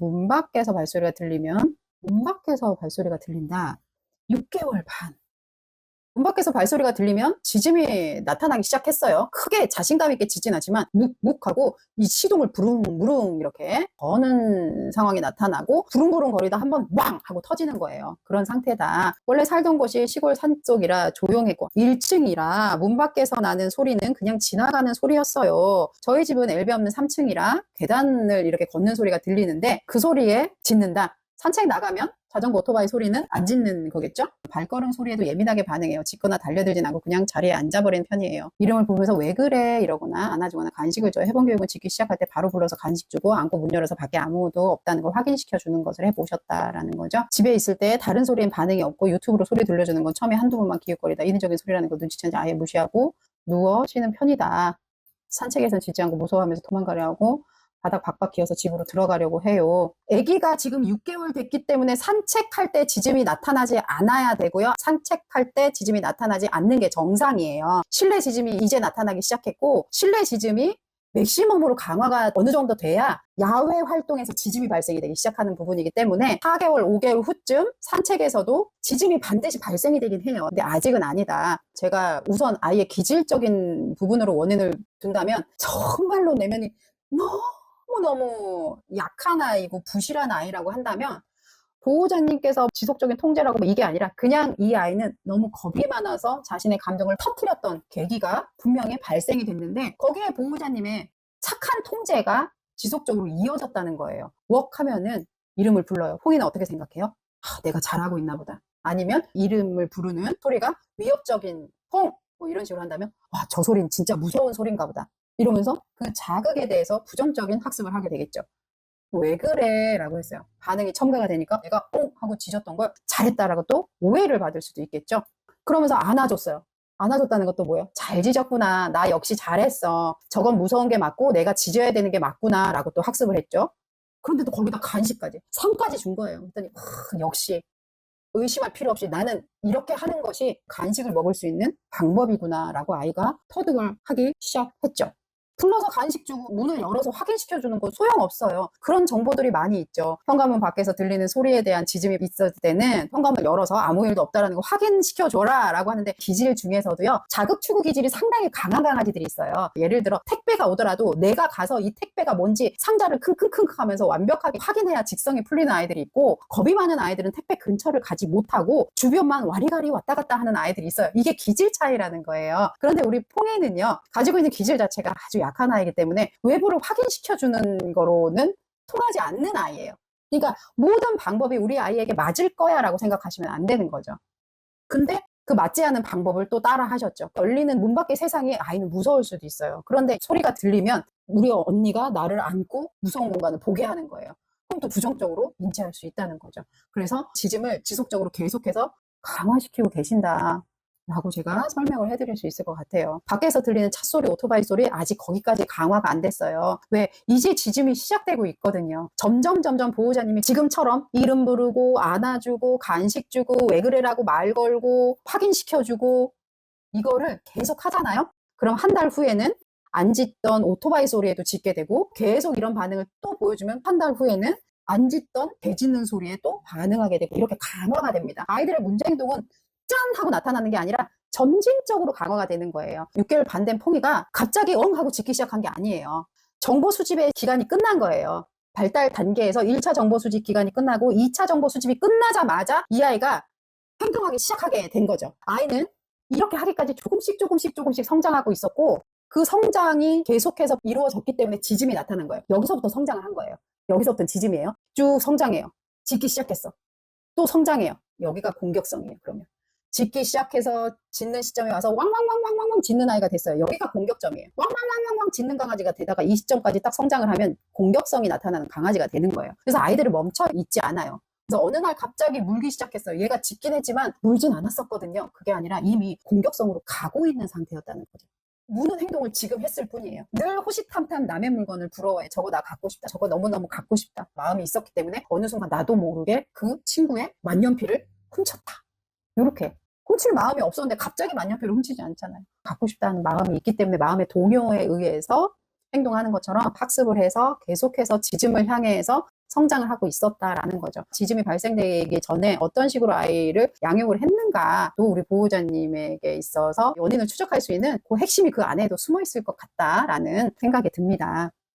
문 밖에서 발소리가 들리면 문 밖에서 발소리가 들린다. 6개월 반. 문 밖에서 발소리가 들리면 지짐이 나타나기 시작했어요. 크게 자신감 있게 짖진 않지만 묵묵하고 이 시동을 부릉부릉 이렇게 거는 상황이 나타나고 부릉부릉 거리다 한번 왕 하고 터지는 거예요. 그런 상태다. 원래 살던 곳이 시골 산 쪽이라 조용했고 1층이라 문 밖에서 나는 소리는 그냥 지나가는 소리였어요. 저희 집은 엘베 없는 3층이라 계단을 이렇게 걷는 소리가 들리는데 그 소리에 짖는다. 산책 나가면 자전거 오토바이 소리는 안 짖는 거겠죠? 발걸음 소리에도 예민하게 반응해요. 짖거나 달려들진 않고 그냥 자리에 앉아버리는 편이에요. 이름을 부르면서 왜 그래 이러거나 안아주거나 간식을 줘. 해본 교육은 짖기 시작할 때 바로 불러서 간식 주고 안고 문 열어서 밖에 아무도 없다는 걸 확인시켜 주는 것을 해보셨다라는 거죠. 집에 있을 때 다른 소리엔 반응이 없고 유튜브로 소리 들려주는 건 처음에 한두 번만 기웃거리다 인위적인 소리라는 걸 눈치채는지 아예 무시하고 누워 쉬는 편이다. 산책에선 짖지 않고 무서워하면서 도망가려 하고 바닥 박박 기어서 집으로 들어가려고 해요. 아기가 지금 6개월 됐기 때문에 산책할 때 지짐이 나타나지 않아야 되고요. 산책할 때 지짐이 나타나지 않는 게 정상이에요. 실내 지짐이 이제 나타나기 시작했고 실내 지짐이 맥시멈으로 강화가 어느 정도 돼야 야외 활동에서 지짐이 발생이 되기 시작하는 부분이기 때문에 4개월, 5개월 후쯤 산책에서도 지짐이 반드시 발생이 되긴 해요. 근데 아직은 아니다. 제가 우선 아이의 기질적인 부분으로 원인을 둔다면 정말로 내면이 너무 너무너무 약한 아이고 부실한 아이라고 한다면 보호자님께서 지속적인 통제라고 뭐 이게 아니라 그냥 이 아이는 너무 겁이 많아서 자신의 감정을 터뜨렸던 계기가 분명히 발생이 됐는데 거기에 보호자님의 착한 통제가 지속적으로 이어졌다는 거예요. 웍 하면은 이름을 불러요. 홍이는 어떻게 생각해요? 아, 내가 잘하고 있나 보다. 아니면 이름을 부르는 소리가 위협적인 홍! 뭐 이런 식으로 한다면 와, 저 소리는 진짜 무서운 소리인가 보다. 이러면서 그 자극에 대해서 부정적인 학습을 하게 되겠죠. 왜 그래? 라고 했어요. 반응이 첨가가 되니까 내가 오! 하고 짖었던 걸 잘했다라고 또 오해를 받을 수도 있겠죠. 그러면서 안아줬어요. 안아줬다는 것도 뭐예요? 잘 짖었구나. 나 역시 잘했어. 저건 무서운 게 맞고 내가 짖어야 되는 게 맞구나. 라고 또 학습을 했죠. 그런데도 거기다 간식까지. 상까지 준 거예요. 그랬더니 아, 역시 의심할 필요 없이 나는 이렇게 하는 것이 간식을 먹을 수 있는 방법이구나. 라고 아이가 터득을 하기 시작했죠. 불러서 간식 주고 문을 열어서 확인시켜주는 건 소용없어요. 그런 정보들이 많이 있죠. 현관문 밖에서 들리는 소리에 대한 지짐이 있을 때는 현관문 열어서 아무 일도 없다라는 거 확인시켜줘라 라고 하는데 기질 중에서도요. 자극 추구 기질이 상당히 강한 강아지들이 있어요. 예를 들어 택배가 오더라도 내가 가서 이 택배가 뭔지 상자를 킁킁킁 하면서 완벽하게 확인해야 직성이 풀리는 아이들이 있고 겁이 많은 아이들은 택배 근처를 가지 못하고 주변만 와리가리 왔다 갔다 하는 아이들이 있어요. 이게 기질 차이라는 거예요. 그런데 우리 퐁에는요. 가지고 있는 기질 자체가 아주 약 약한 아이기 때문에 외부를 확인시켜주는 거로는 통하지 않는 아이예요. 그러니까 모든 방법이 우리 아이에게 맞을 거야 라고 생각하시면 안 되는 거죠. 근데 그 맞지 않은 방법을 또 따라 하셨죠. 열리는 문 밖의 세상에 아이는 무서울 수도 있어요. 그런데 소리가 들리면 우리 언니가 나를 안고 무서운 공간을 보게 하는 거예요. 그럼 또 부정적으로 인지할 수 있다는 거죠. 그래서 지짐을 지속적으로 계속해서 강화시키고 계신다. 라고 제가 설명을 해드릴 수 있을 것 같아요. 밖에서 들리는 차 소리, 오토바이 소리 아직 거기까지 강화가 안 됐어요. 왜? 이제 지짐이 시작되고 있거든요. 점점 점점 보호자님이 지금처럼 이름 부르고 안아주고 간식 주고 왜 그래라고 말 걸고 확인시켜주고 이거를 계속 하잖아요. 그럼 한 달 후에는 안 짖던 오토바이 소리에도 짖게 되고 계속 이런 반응을 또 보여주면 한 달 후에는 안 짖던 개 짖는 소리에 또 반응하게 되고 이렇게 강화가 됩니다. 아이들의 문제 행동은 짠! 하고 나타나는 게 아니라 점진적으로 강화가 되는 거예요. 6개월 반된 퐁이가 갑자기 엉! 하고 짖기 시작한 게 아니에요. 정보 수집의 기간이 끝난 거예요. 발달 단계에서 1차 정보 수집 기간이 끝나고 2차 정보 수집이 끝나자마자 이 아이가 행동하기 시작하게 된 거죠. 아이는 이렇게 하기까지 조금씩 조금씩 조금씩 성장하고 있었고 그 성장이 계속해서 이루어졌기 때문에 지짐이 나타난 거예요. 여기서부터 성장을 한 거예요. 여기서부터 지짐이에요. 쭉 성장해요. 짖기 시작했어. 또 성장해요. 여기가 공격성이에요. 그러면. 짖기 시작해서 짖는 시점에 와서 왕왕왕왕왕왕 짖는 아이가 됐어요. 여기가 공격점이에요. 왕왕왕왕왕 짖는 강아지가 되다가 이 시점까지 딱 성장을 하면 공격성이 나타나는 강아지가 되는 거예요. 그래서 아이들을 멈춰 있지 않아요. 그래서 어느 날 갑자기 물기 시작했어요. 얘가 짖긴 했지만 물진 않았었거든요. 그게 아니라 이미 공격성으로 가고 있는 상태였다는 거죠. 무는 행동을 지금 했을 뿐이에요. 늘 호시탐탐 남의 물건을 부러워해. 저거 나 갖고 싶다. 저거 너무너무 갖고 싶다. 마음이 있었기 때문에 어느 순간 나도 모르게 그 친구의 만년필을 훔쳤다. 이렇게 훔칠 마음이 없었는데 갑자기 만년필을 훔치지 않잖아요. 갖고 싶다는 마음이 있기 때문에 마음의 동요에 의해서 행동하는 것처럼 학습을 해서 계속해서 지즘을 향해서 성장을 하고 있었다라는 거죠. 지짐이 발생되기 전에 어떤 식으로 아이를 양육을 했는가 또 우리 보호자님에게 있어서 원인을 추적할 수 있는 그 핵심이 그 안에도 숨어 있을 것 같다라는 생각이 듭니다.